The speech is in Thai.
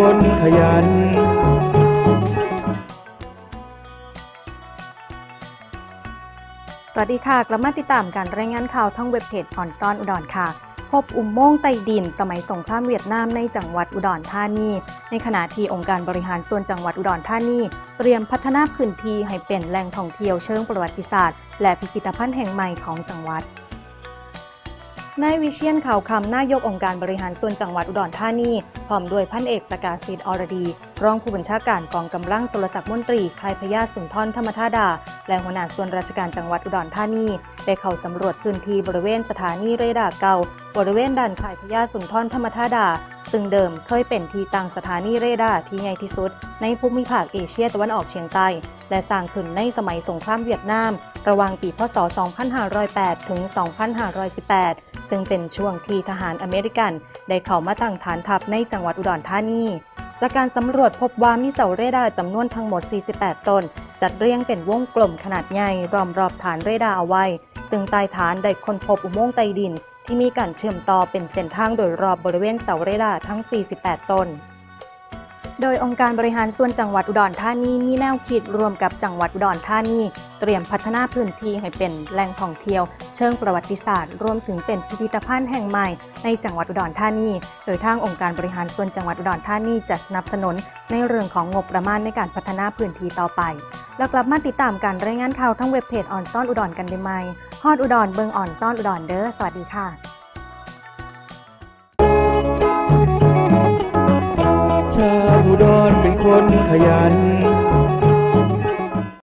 ยันสวัสดีค่ะ กลับมาติดตามการรายงานข่าวทั้งเว็บเพจออนซอนอุดรค่ะ พบอุโมงค์ใต้ดิน สมัยสงครามเวียดนามในจังหวัดอุดรธานี ในขณะที่องค์การบริหารส่วนจังหวัดอุดรธานี เตรียมพัฒนาพื้นที่ให้เป็นแหล่งท่องเที่ยวเชิงประวัติศาสตร์ และพิพิธภัณฑ์แห่งใหม่ของจังหวัด นายวิเชียนข่าวคำนายกองค์การบริหารส่วนจังหวัดอุดรธานี พร้อมด้วยพันเอกประกาศสิทธิ์อรดี รองผู้บัญชาการกองกำลังสุรศักดิ์มนตรีค่ายพญาสุนทรธรรมธาดา และหัวหน้าส่วนราชการจังหวัดอุดรธานี ได้เข้าสำรวจพื้นที่บริเวณสถานีเรดาร์เก่า บริเวณด่านค่ายพญาสุนทรธรรมธาดา ซึ่งเดิมเคยเป็นที่ตั้งสถานีเรดาร์ที่ใหญ่ที่สุด ในภูมิภาคเอเชียตะวันออกเฉียงใต้ และสร้างขึ้นในสมัยสงครามเวียดนาม ระหว่างปีพศ 2508 ถึง 2518 ซึ่งเป็นช่วงที่ทหารอเมริกันได้เข้ามาตั้งฐานทัพในจังหวัดอุดรธานีจากการสำรวจพบว่ามีเสาเรดาร์จำนวนทั้งหมด 48 ต้น จัดเรียงเป็นวงกลมขนาดใหญ่รอมรอบฐานเรดาร์เอาไว้ ซึ่งใต้ฐานได้ค้นพบอุโมงค์ใต้ดิน ที่มีการเชื่อมต่อเป็นเส้นทางโดยรอบบริเวณเสาเรดาร์ทั้ง 48 ต้น โดยองค์การบริหารส่วนจังหวัดอุดรธานีมีแนวคิดรวมกับจังหวัดอุดรธานีเตรียมพัฒนาพื้นที่ให้เป็นแหล่งท่องเที่ยว เชิงประวัติศาสตร์ รวมถึงเป็นพิพิธภัณฑ์แห่งใหม่ในจังหวัดอุดรธานี โดยทางองค์การบริหารส่วนจังหวัดอุดรธานีจะสนับสนุนในเรื่องของงบประมาณในการพัฒนาพื้นที่ต่อไปแล้วกลับมาติดตามการรายงานข่าวทั้งเว็บเพจออนซ่อนอุดรกันได้ไหมฮอดอุดรเบิงออนซ่อนอุดรเด้อสวัสดีค่ะ ดรเป็นคนขยัน